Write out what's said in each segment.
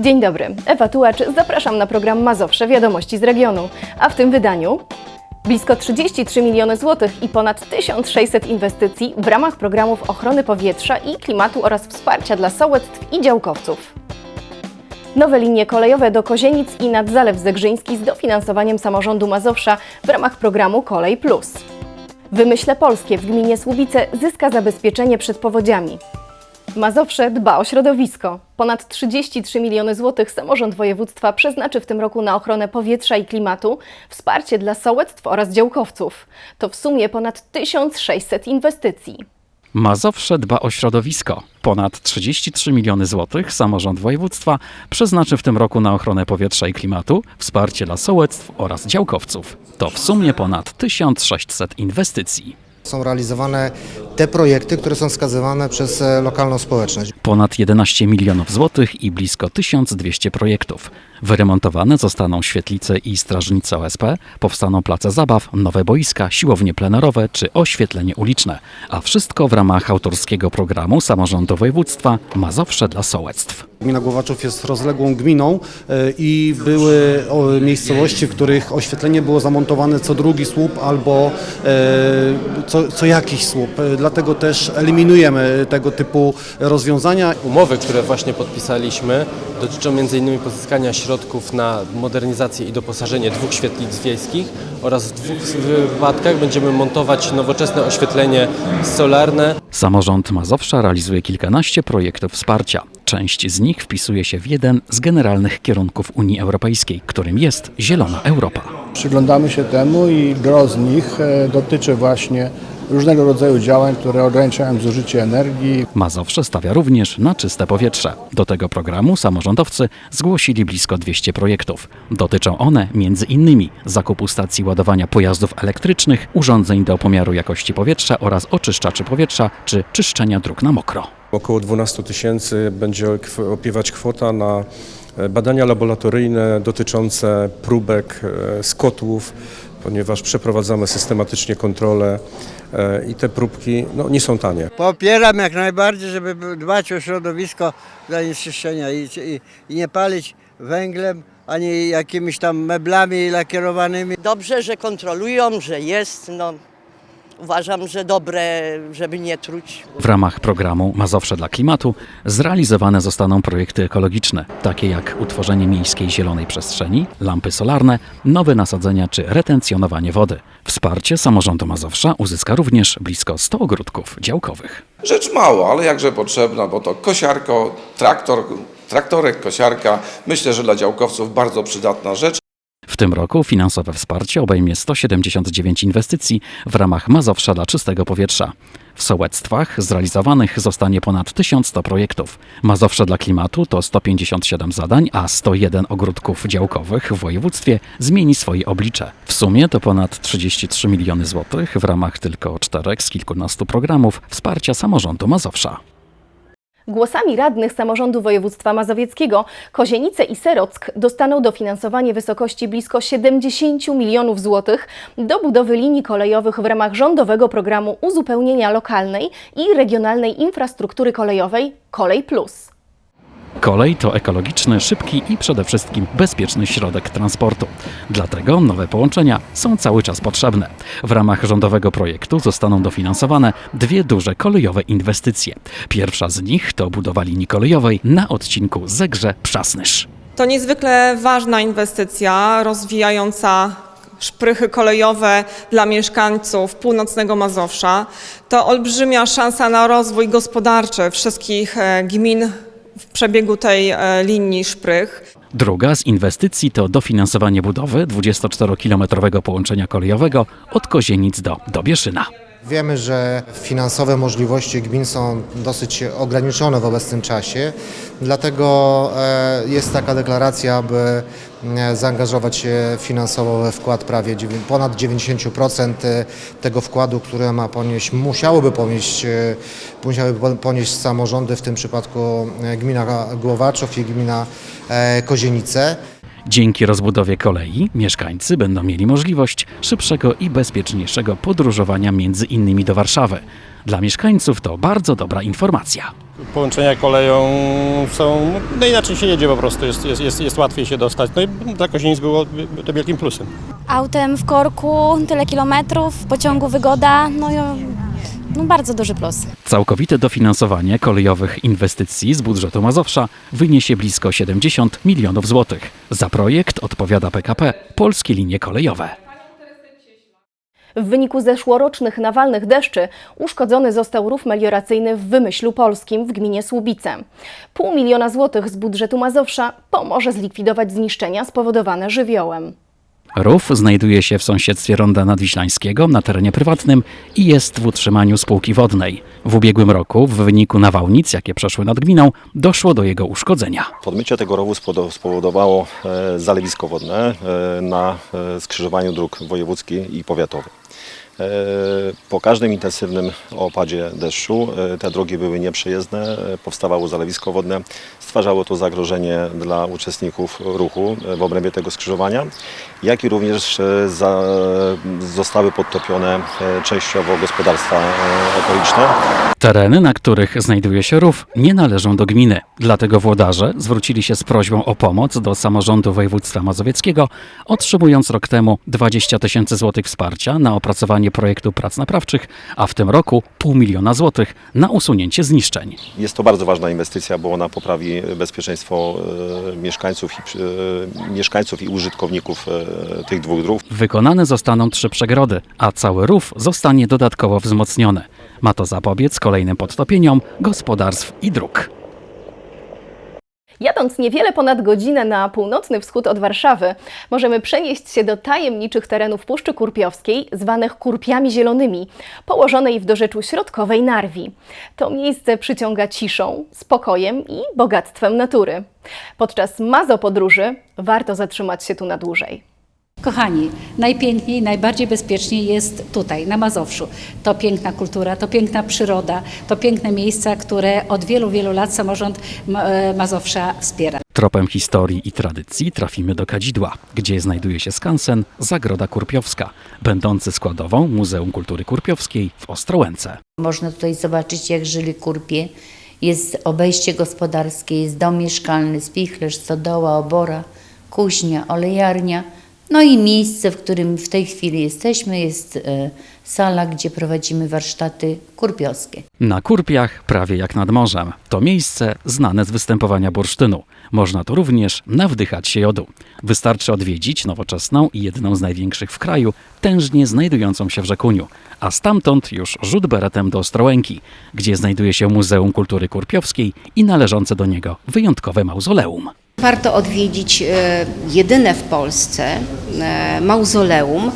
Dzień dobry, Ewa Tułacz, zapraszam na program Mazowsze Wiadomości z regionu. A w tym wydaniu blisko 33 miliony złotych i ponad 1600 inwestycji w ramach programów ochrony powietrza i klimatu oraz wsparcia dla sołectw i działkowców. Nowe linie kolejowe do Kozienic i nad Zalew Zegrzyński z dofinansowaniem samorządu Mazowsza w ramach programu Kolej Plus. Wymyśle Polskie w gminie Słubice zyska zabezpieczenie przed powodziami. Mazowsze dba o środowisko. Ponad 33 miliony złotych samorząd województwa przeznaczy w tym roku na ochronę powietrza i klimatu, wsparcie dla sołectw oraz działkowców. To w sumie ponad 1600 inwestycji. Mazowsze dba o środowisko. Ponad 33 miliony złotych samorząd województwa przeznaczy w tym roku na ochronę powietrza i klimatu, wsparcie dla sołectw oraz działkowców. To w sumie ponad 1600 inwestycji. Są realizowane te projekty, które są wskazywane przez e, lokalną społeczność. Ponad 11 milionów złotych i blisko 1200 projektów. Wyremontowane zostaną świetlice i strażnice OSP, powstaną place zabaw, nowe boiska, siłownie plenerowe czy oświetlenie uliczne. A wszystko w ramach autorskiego programu samorządu województwa Mazowsze dla sołectw. Gmina Głowaczów jest rozległą gminą e, i były miejscowości, w których oświetlenie było zamontowane co drugi słup albo e, co, co jakiś słup. E, Dlatego też eliminujemy tego typu rozwiązania. Umowy, które właśnie podpisaliśmy, dotyczą m.in. pozyskania środków na modernizację i doposażenie dwóch świetlic wiejskich oraz w dwóch wypadkach będziemy montować nowoczesne oświetlenie solarne. Samorząd Mazowsza realizuje kilkanaście projektów wsparcia. Część z nich wpisuje się w jeden z generalnych kierunków Unii Europejskiej, którym jest Zielona Europa. Przyglądamy się temu i gro z nich e, dotyczy właśnie różnego rodzaju działań, które ograniczają zużycie energii. Mazowsze stawia również na czyste powietrze. Do tego programu samorządowcy zgłosili blisko 200 projektów. Dotyczą one m.in. zakupu stacji ładowania pojazdów elektrycznych, urządzeń do pomiaru jakości powietrza oraz oczyszczaczy powietrza czy czyszczenia dróg na mokro. Około 12 tysięcy będzie opiewać kwota na e, badania laboratoryjne dotyczące próbek e, z kotłów, ponieważ przeprowadzamy systematycznie kontrolę e, i te próbki no, nie są tanie. Popieram jak najbardziej, żeby dbać o środowisko zanieczyszczenia i, i, i nie palić węglem ani jakimiś tam meblami lakierowanymi. Dobrze, że kontrolują, że jest. No, uważam, że dobre, żeby nie truć. W ramach programu Mazowsze dla Klimatu zrealizowane zostaną projekty ekologiczne, takie jak utworzenie miejskiej zielonej przestrzeni, lampy solarne, nowe nasadzenia czy retencjonowanie wody. Wsparcie samorządu Mazowsza uzyska również blisko 100 ogródków działkowych. Rzecz mała, ale jakże potrzebna, bo to kosiarko, traktor, traktorek, kosiarka. Myślę, że dla działkowców bardzo przydatna rzecz. W tym roku finansowe wsparcie obejmie 179 inwestycji w ramach Mazowsza dla czystego powietrza. W sołectwach zrealizowanych zostanie ponad 1100 projektów. Mazowsze dla klimatu to 157 zadań, a 101 ogródków działkowych w województwie zmieni swoje oblicze. W sumie to ponad 33 miliony złotych w ramach tylko czterech z kilkunastu programów wsparcia samorządu Mazowsza. Głosami radnych samorządu województwa mazowieckiego Kozienice i Serock dostaną dofinansowanie wysokości blisko 70 milionów złotych do budowy linii kolejowych w ramach rządowego programu uzupełnienia lokalnej i regionalnej infrastruktury kolejowej Kolej Plus. Kolej to ekologiczny, szybki i przede wszystkim bezpieczny środek transportu. Dlatego nowe połączenia są cały czas potrzebne. W ramach rządowego projektu zostaną dofinansowane dwie duże kolejowe inwestycje. Pierwsza z nich to budowa linii kolejowej na odcinku Zegrze-Przasnysz. To niezwykle ważna inwestycja rozwijająca szprychy kolejowe dla mieszkańców północnego Mazowsza. To olbrzymia szansa na rozwój gospodarczy wszystkich e, gmin w przebiegu tej e, linii szprych. Druga z inwestycji to dofinansowanie budowy 24-kilometrowego połączenia kolejowego od Kozienic do Dobieszyna. Wiemy, że finansowe możliwości gmin są dosyć ograniczone w obecnym czasie, dlatego e, jest taka deklaracja, aby e, zaangażować się finansowo we wkład prawie ponad 90% tego wkładu, które ma ponieść, musiałoby ponieść, e, musiałyby po- ponieść samorządy, w tym przypadku e, gmina Głowaczów i gmina e, Kozienice. Dzięki rozbudowie kolei mieszkańcy będą mieli możliwość szybszego i bezpieczniejszego podróżowania między innymi do Warszawy. Dla mieszkańców to bardzo dobra informacja. Połączenia koleją są, no inaczej się jedzie po prostu, jest, jest, jest, jest łatwiej się dostać. No i dla Kozienic było to wielkim plusem. Autem w korku tyle kilometrów, w pociągu wygoda, no, i- no bardzo duży plus. Całkowite dofinansowanie kolejowych inwestycji z budżetu Mazowsza wyniesie blisko 70 milionów złotych. Za projekt odpowiada PKP Polskie Linie Kolejowe. W wyniku zeszłorocznych nawalnych deszczy uszkodzony został rów melioracyjny w Wymyślu Polskim w gminie Słubice. Pół miliona złotych z budżetu Mazowsza pomoże zlikwidować zniszczenia spowodowane żywiołem. Rów znajduje się w sąsiedztwie Ronda Nadwiślańskiego na terenie prywatnym i jest w utrzymaniu spółki wodnej. W ubiegłym roku w wyniku nawałnic, jakie przeszły nad gminą, doszło do jego uszkodzenia. Podmycie tego rowu spowodowało e, zalewisko wodne e, na e, skrzyżowaniu dróg wojewódzkich i powiatowych. E, Po każdym intensywnym opadzie deszczu e, te drogi były nieprzejezdne, e, powstawało zalewisko wodne, stwarzało to zagrożenie dla uczestników ruchu w obrębie tego skrzyżowania, jak i również zostały podtopione częściowo gospodarstwa okoliczne. Tereny, na których znajduje się rów, nie należą do gminy. Dlatego włodarze zwrócili się z prośbą o pomoc do samorządu województwa mazowieckiego, otrzymując rok temu 20 tysięcy złotych wsparcia na opracowanie projektu prac naprawczych, a w tym roku pół miliona złotych na usunięcie zniszczeń. Jest to bardzo ważna inwestycja, bo ona poprawi bezpieczeństwo e, mieszkańców i, e, mieszkańców i użytkowników e, tych dwóch dróg. Wykonane zostaną trzy przegrody, a cały rów zostanie dodatkowo wzmocniony. Ma to zapobiec kolejnym podtopieniom gospodarstw i dróg. Jadąc niewiele ponad godzinę na północny wschód od Warszawy, możemy przenieść się do tajemniczych terenów Puszczy Kurpiowskiej, zwanych Kurpiami Zielonymi, położonej w dorzeczu środkowej Narwi. To miejsce przyciąga ciszą, spokojem i bogactwem natury. Podczas mazopodróży warto zatrzymać się tu na dłużej. Kochani, najpiękniej, najbardziej bezpiecznie jest tutaj, na Mazowszu. To piękna kultura, to piękna przyroda, to piękne miejsca, które od wielu, wielu lat samorząd e, Mazowsza wspiera. Tropem historii i tradycji trafimy do Kadzidła, gdzie znajduje się skansen Zagroda Kurpiowska, będący składową Muzeum Kultury Kurpiowskiej w Ostrołęce. Można tutaj zobaczyć, jak żyli kurpie. Jest obejście gospodarskie, jest dom mieszkalny, spichlerz, stodoła, obora, kuźnia, olejarnia. No i miejsce, w którym w tej chwili jesteśmy, jest e, sala, gdzie prowadzimy warsztaty kurpiowskie. Na Kurpiach, prawie jak nad morzem, to miejsce znane z występowania bursztynu. Można tu również nawdychać się jodu. Wystarczy odwiedzić nowoczesną i jedną z największych w kraju tężnię znajdującą się w Rzekuniu, a stamtąd już rzut beretem do Ostrołęki, gdzie znajduje się Muzeum Kultury Kurpiowskiej i należące do niego wyjątkowe mauzoleum. Warto odwiedzić e, jedyne w Polsce e, mauzoleum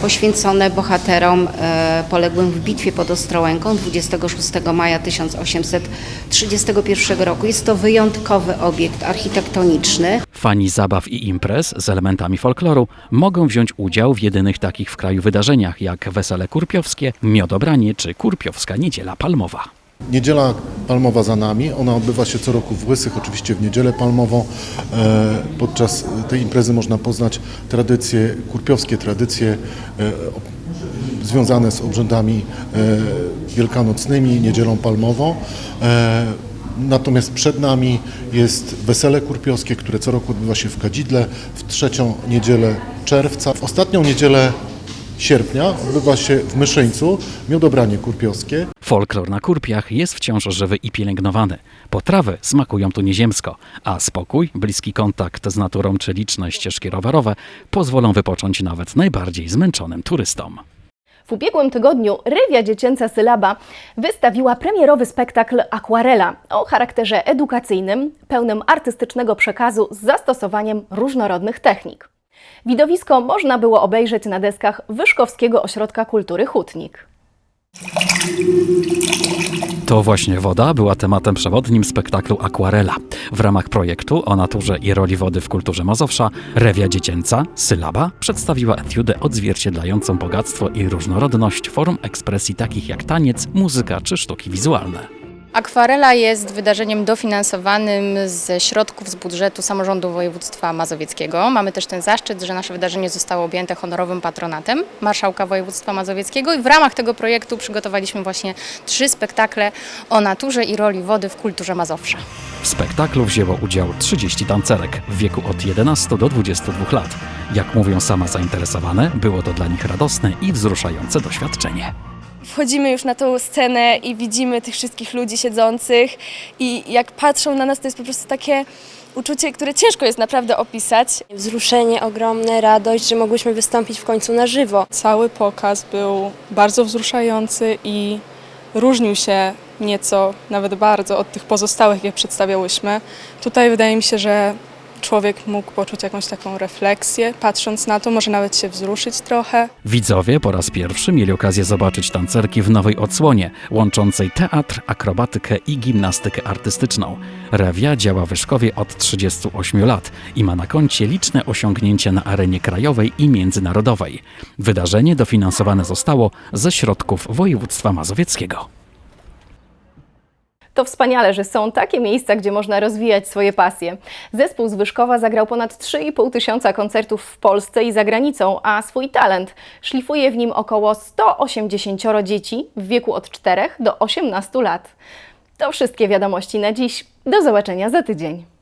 poświęcone bohaterom e, poległym w bitwie pod Ostrołęką 26 maja 1831 roku. Jest to wyjątkowy obiekt architektoniczny. Fani zabaw i imprez z elementami folkloru mogą wziąć udział w jedynych takich w kraju wydarzeniach jak Wesele Kurpiowskie, Miodobranie czy Kurpiowska Niedziela Palmowa. Niedziela Palmowa za nami. Ona odbywa się co roku w Łysych, oczywiście w Niedzielę Palmową. E, Podczas tej imprezy można poznać tradycje, kurpiowskie tradycje e, związane z obrzędami e, wielkanocnymi, Niedzielą Palmową. Natomiast przed nami jest wesele kurpiowskie, które co roku odbywa się w Kadzidle w trzecią niedzielę czerwca. W ostatnią niedzielę sierpnia odbywa się w Myszyńcu miodobranie kurpiowskie. Folklor na Kurpiach jest wciąż żywy i pielęgnowany. Potrawy smakują tu nieziemsko, a spokój, bliski kontakt z naturą czy liczne ścieżki rowerowe pozwolą wypocząć nawet najbardziej zmęczonym turystom. W ubiegłym tygodniu Rewia Dziecięca Sylaba wystawiła premierowy spektakl Aquarela o charakterze edukacyjnym, pełnym artystycznego przekazu z zastosowaniem różnorodnych technik. Widowisko można było obejrzeć na deskach Wyszkowskiego Ośrodka Kultury Hutnik. To właśnie woda była tematem przewodnim spektaklu Aquarela. W ramach projektu o naturze i roli wody w kulturze Mazowsza Rewia Dziecięca, Sylaba, przedstawiła etiudę odzwierciedlającą bogactwo i różnorodność form ekspresji takich jak taniec, muzyka czy sztuki wizualne. Akwarela jest wydarzeniem dofinansowanym ze środków z budżetu samorządu województwa mazowieckiego. Mamy też ten zaszczyt, że nasze wydarzenie zostało objęte honorowym patronatem marszałka województwa mazowieckiego i w ramach tego projektu przygotowaliśmy właśnie trzy spektakle o naturze i roli wody w kulturze Mazowsza. W spektaklu wzięło udział 30 tancerek w wieku od 11 do 22 lat. Jak mówią sama zainteresowane, było to dla nich radosne i wzruszające doświadczenie. Wchodzimy już na tą scenę i widzimy tych wszystkich ludzi siedzących i jak patrzą na nas, to jest po prostu takie uczucie, które ciężko jest naprawdę opisać. Wzruszenie ogromne, radość, że mogłyśmy wystąpić w końcu na żywo. Cały pokaz był bardzo wzruszający i różnił się nieco, nawet bardzo od tych pozostałych, jak przedstawiałyśmy. Tutaj wydaje mi się, że człowiek mógł poczuć jakąś taką refleksję, patrząc na to, może nawet się wzruszyć trochę. Widzowie po raz pierwszy mieli okazję zobaczyć tancerki w nowej odsłonie, łączącej teatr, akrobatykę i gimnastykę artystyczną. Rewia działa w Wyszkowie od 38 lat i ma na koncie liczne osiągnięcia na arenie krajowej i międzynarodowej. Wydarzenie dofinansowane zostało ze środków województwa mazowieckiego. To wspaniale, że są takie miejsca, gdzie można rozwijać swoje pasje. Zespół z Wyszkowa zagrał ponad 3,5 tysiąca koncertów w Polsce i za granicą, a swój talent szlifuje w nim około 180 dzieci w wieku od 4 do 18 lat. To wszystkie wiadomości na dziś. Do zobaczenia za tydzień.